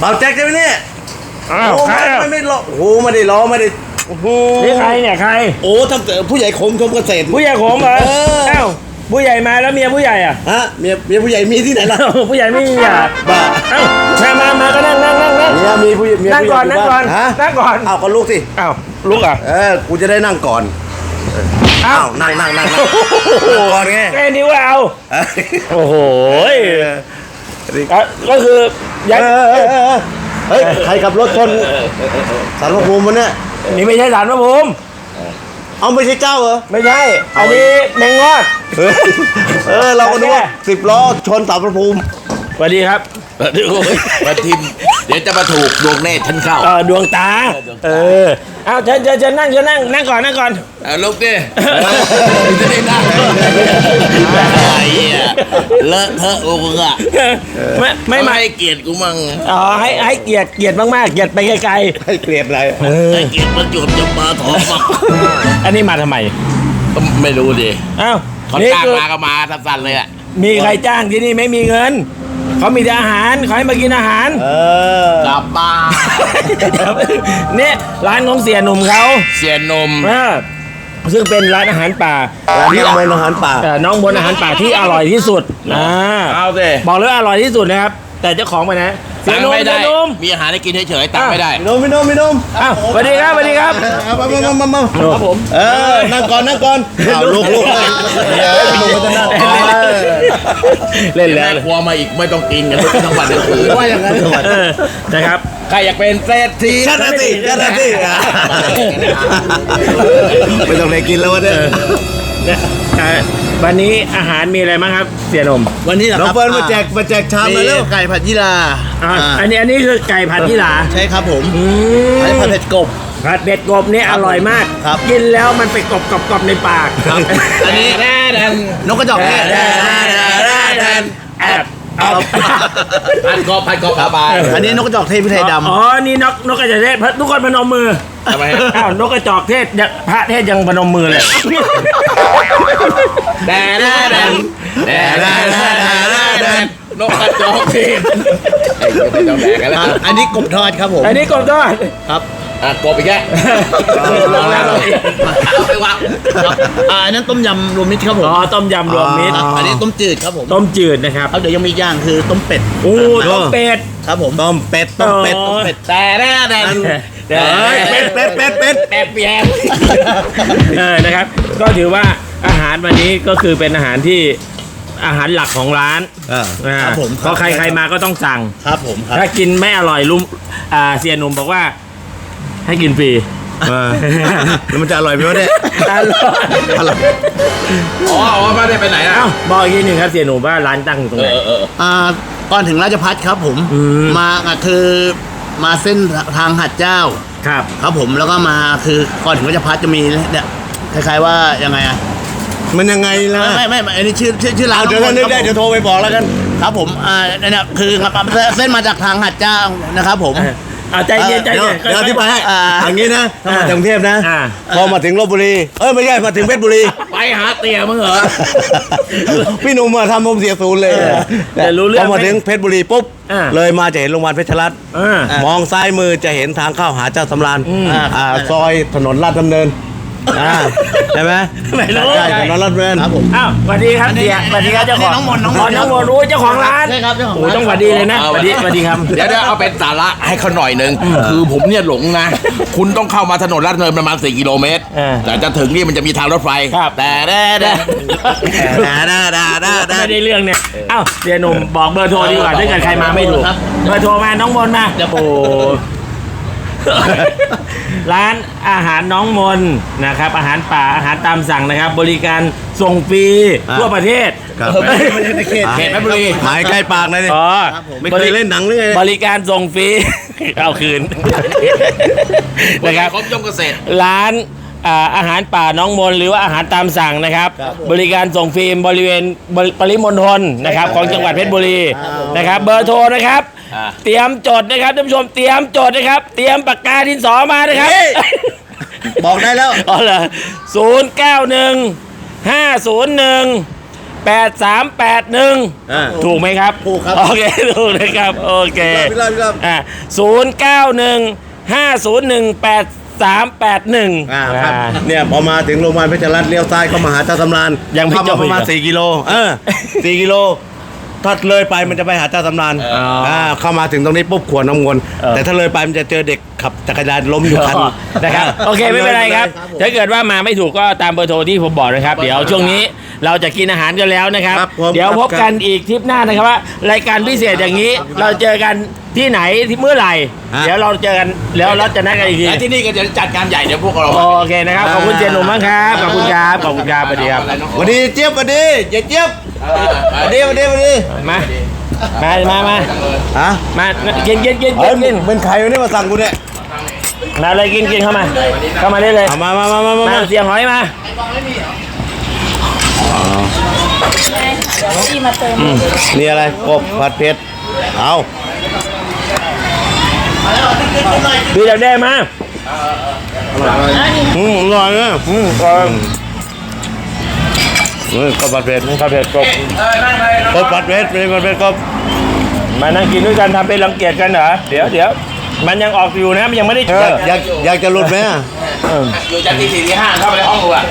เบาแจ็คใช่ไหมเนี่ยอ้าวโอ้ใครไม่อะไม่ไม่รอโอ้โหไม่ได้รอไม่ได้โอ้โหนี่ใครเนี่ยใคร โอ้ทำแต่ผู้ใหญ่คมชมเกษตร ผู้ใหญ่โขมเหรอเออ เอ้าผู้ใหญ่มาแล้วเมียผู้ใหญ่อะฮะเมียเมียผู้ใหญ่มีที่ไหนล่ะเอ้าผู้ใหญ่ไม่มีอะบ้าเอ้ามามามาก็นั่งนั่งนั่งนั่ง เมียมีผู้เมียนั่งผู้ใหก่ญ่อนนั่งก่อนฮะนั่งก่อน เอาก็ลุกสิเอ้าลุกอะเออกูจะได้นั่งก่อนเอ้าอ้าวนั่งนั่งนั่งนั่งก่อนไงแค่นี้ว่าเอาเออโอ้โหเออก็ก็คือยัดเออเออเออเฮ้ยใครขับรถชนสารพระภูมิมันเนี่ยนี่ไม่ใช่สารพระภูมิเอาไม่ใช่เจ้าเหรอไม่ใช่ อันนี้แมงงอด เออเออเราก็นึกว่าสิบล้อชนสารพระภูมิส วัสดีครับมาทิมเดี๋ยวจะมาถูกดวงเนตรฉันเข้า เออดวงตา เออเอาเชิญเชิญเชิญนั่งเชิญนั่งนั่งก่อนนั่งก่อนเอาลุกดิจะได้นั่งไอ้เหี้ยเลอะเทอะโอ้โหอะไม่ไม่ไม่มาให้เกียรติกูมั่งอ๋อให้ให้เกียรติเกียรติมากๆเกียรติไปไกลให้เกลียดอะไรให้เกียรติประจวบจะมาถอมาๆอันนี้มาทำไมไม่รู้ดิอ้าวเขานี่จ้างคือมาก็มาสั้นๆเลยอะมีใครจ้างที่นี่ไม่มีเงิน เขามีแต่อาหารเขาให้มากินอาหารเออกลับบ้านเนี่ยร้านของเสียหนุ่มเขาเสียนมเออซึ่งเป็นร้านอาหารป่าร้านนี้มนอาหารป่า เอ่อน้องบนอาหารป่าที่อร่อยที่สุดอ่าเอาสิ บอกเลยว่าอร่อยที่สุดนะครับ แต่เจ้าของไปนะเสียตังหนุ่มไม่เสีได้ ยหนุ่ม มีอาหารให้กินเฉยๆตังไม่ได้ พี่นมพี่นมพี่นมอ้าวสวัสดีครับสวัสดีครับ เอามามามามาครับผม เออนั่งก่อนนั่งก่อนเอาลุกลุกเลยเออลุกก็จะนั่ง เออเล่นแม่แล้วครัวมาอีกไม่ต้องกินกันทั้งวันทั้งคืนว่าอย่างนั้นเออนะครับ ใครอยากเป็นเศรษฐีชัดนะสิชัดนะสิอะไม่ต้องเลยกินแล้ววะเนี่ยเนี่ยเอ่อวันนี้อาหารมีอะไรบ้างครับ เสียหนุ่มวันนี้เหรอน้องครับเฟิร์นมาแจกมาแจกชามมาเร็วไก่ผัดยี่ลาอ่าอ่าอันนี้อันนี้คือไก่ผัดยี่หร่าใช่ครับผมอือันนี้มผัดเผ็ดกบ ผัดเบ็ดกบนี่อร่อยมาก ครับ กินแล้วมันไปกรอบกรอบกรอบในปากอันนี้แน่ดันนกกระจอกเทศแอบเอาพันกอบพันกอบขาบายอันนี้นกกระจอกเทศพริกไทยดอ๋อนี่นกนกกระจอกเทศทุกคนพนมมือทำไมฮะอ้าวนกกระจอกเทศยังพระเทศยังพนมมือเลยแดนแดนแดนแดนแดนแดนนกกระจอกเทศไอ้เจ้าไปจองแดกกันำแล้วอะอันนี้กบทอดครับผม อันนี้กบทอดครับ อะกบอีกแกลองแล้วเอาไปวางครับอ่าอันนั้นต้มยำรวมมิตรครับผมอ๋อต้มยำรวมมิตรครับอันนี้ต้มจืดครับผมต้มจืดนะครับเอาเดี๋ยวยังมีอีกอย่างคือต้มเป็ดโอ้ต้มเป็ดครับผมต้มเป็ดต้มเป็ดอ๋อต้มเป็ดแต่แน่แดนเดี๋ยวเฮ้ยเป็ดเป็ดเป็ดเป็ดแอบแยมเออนะครับ ก็ถือว่าอาหารวันนี้ก็คือเป็นอาหารที่อาหารหลักของร้านอ่าอ่าครับผมเพราะใครใครมาก็ต้องสั่งครับผมครับถ้ากินไม่อร่อยลุงอ่าเสียหนุ่มบอกว่า ให้กินฟรีเออแล้วมันจะอร่อยไหมวะเนี่ยอร่อยอร่อยอ๋ออ๋อไม่ได้ไปไหนนะเอ้าบอกอีกทีหนึ่งครับเสียหนุ่มว่าร้านตั้งอยู่ตรงเอไหนอเอออ่าก่อนถึงราชพัฒครับผมอืม มาอะคือมาเส้นทางหัดเจ้า ครับ ครับผมแล้วก็มาคือก่อนถึงราชพัฒจะมีเนี่ยคล้ายๆว่ายังไงอะมันยังไงล่ะไม่ไม่ไม่อันนี้ชื่อชื่อชื่อร้านเอาเดี๋ยวถ้านึกได้เดี๋ยวโทรไปบอกแล้วกัน ครับผมอ่าเนี่ยคือเส้นมาจากทางหัดเจ้านะครับผม เอาใจเย็นใจเดี๋ยวเย็นเดี๋ยวอธิบายให้อ่าอย่างนี้นะถ้ามาจากกรุงเทพนะ อ่า พอมาถึงลบบุรี เอ้ยไม่ใช่มาถึงเพชรบุรี ไปหาเตี๋ยมึงเหรอ พี่หนุ่มมาทำผมเสียศูนย์เลยแต่รู้เรื่องพอมาถึงเพชรบุรีปุ๊บ อ่าเลยมาจะเห็นโรงพยาบาลเพชรรัตน์อ่ามองซ้ายมือจะเห็นทางเข้าหาเจ้าสำราญอืมอ่าซอยถนนลาดดำเนิน อ่าใช่ไหมไม่รู้ ใช่ถนนลาดดำเนินครับผม อ้าวสวัสดีครับเสียสวัสดีครับเจ้าของน้องมนต์น้องมนต์น้องมนต์รู้เจ้าของร้านใช่ครับเจ้าของโอ้ร้าน ต้องสวัสดีเลยนะสวัสดีสวัสดีครับ เดี๋ยวเดี๋ยวเอาเป็นสาระให้เขาหน่อยหนึ่งคือผมเนี่ยหลงนะ คุณต้องเข้ามาถนนลาดดำเนินประมาณ 4 กิโลเมตร เออแต่จะถึงนี่มันจะมีทางรถไฟ ครับ แต่แด่แด่ดาดาดาดาดาไม่ได้เรื่องเนี่ยอ้าวเสียหนุ่มบอกเบอร์โทรดีกว่าถ้าเกิดใครมาไม่ถูกครับเบอร์โทรมาน้องมนต์มาโอ้ ร้านอาหารน้องมนนะครับ อาหารป่าอาหารตามสั่งนะครับ บริการส่งฟรีทั่วประเทศ ครับเออไม่ใช่ไม่ใช่ในเขตเขตเพชรบุรี หมายใกล้ปากเลยนี่อ๋อครับผมไม่เคยเล่นหนังหรือไงบริการส่งฟรี เอาคืนนะครับ ครบยมเกษตร ร้านอ่าอาหารป่าน้องมนหรือว่าอาหารตามสั่งนะครับ บริการส่งฟรีบริเวณบริปริมณฑลนะครับ ของจังหวัดเพชรบุรีนะครับ เบอร์โทรนะครับ อ่า เตรียมจดนะครับท่านผู้ชมเตรียมจดนะครับ เตรียมปากกาดินสอมานะครับเฮ้ยบอกได้แล้ว อ๋อเหรอศูนย์เก้าหนึ่งห้าศูนย์หนึ่ง8381อ่าถูกไหมครับถูกครับโอเค ถูกนะครับ โอเคพี่ลาบพี่ลาบอ่า091 501 8381อ่าครับเนี่ยพอมาถึงโรงพยาบาลเพชรรัตน์เลี้ยวซ้ายเข้ามาหาตาสำรานยังไม่เข้าจมาบประมาณอีกเหรอสี่กิโลเออสี่กิโล ถ้าเลยไปมันจะไปหาตาสำรานอ่าเข้ามาถึงตรงนี้ปุ๊บขวดน้ำมนต์เออ แต่ถ้าเลยไปมันจะเจอเด็กขับจักรยานล้มอยู่คัน นะครับ โอเคไม่เป็นไรครับ ถ้าเกิดว่ามาไม่ถูกก็ตามเบอร์โทรที่ผมบอกนะครับ เดี๋ยวช่วงนี้เราจะกินอาหารกันแล้วนะครับ ครับผม เดี๋ยวพบกันอีกทริปหน้านะครับว่ารายการพิเศษอย่างนี้ เราเจอกันที่ไหนที่เมื่อไหร่เดี๋ยวเราเจอกันแล้วเราจะนัดกันอีกที แล้วที่นี่ก็จะจัดการใหญ่เดี๋ยวพวกเรา โอเคนะครับ ขอบคุณเจนหนุ่มมากครับ ขอบคุณครับ ขอบคุณครับสวัสดีครับสวัสดีเจี๊ยบสวัสดียายเจี๊ยบ สวัสดีสวัสดีสวัสดีมา มามามาฮะมากินกินกินเฮ้กิยนกินเป็นใครวะเนี่ยมาสั่งกูเนี่ยมาเลยกินกินเข้ามา เข้ามาได้เลยเอามามามามามามาเสียงหอยมาที่มาเติมนี่อะไรกบผัดเผ็ดเอาดูจากได้มาอืมอร่อยนะอืมอร่อย นี่กบผัดเผ็ดข้าวเผ็ดกบกบผัดเผ็ดเป็นผัดเผ็ดกบมานั่งกินด้วยกันทำเป็นรังเกียจกันเหรอเดี๋ยวเดี๋ยวมันยังออกอยู่นะมันยังไม่ได้อยากอยากอยากจะหลุดไหมอะเอออยู่จากที่สี่ที่ห้าเข้าไปในห้องกูอะ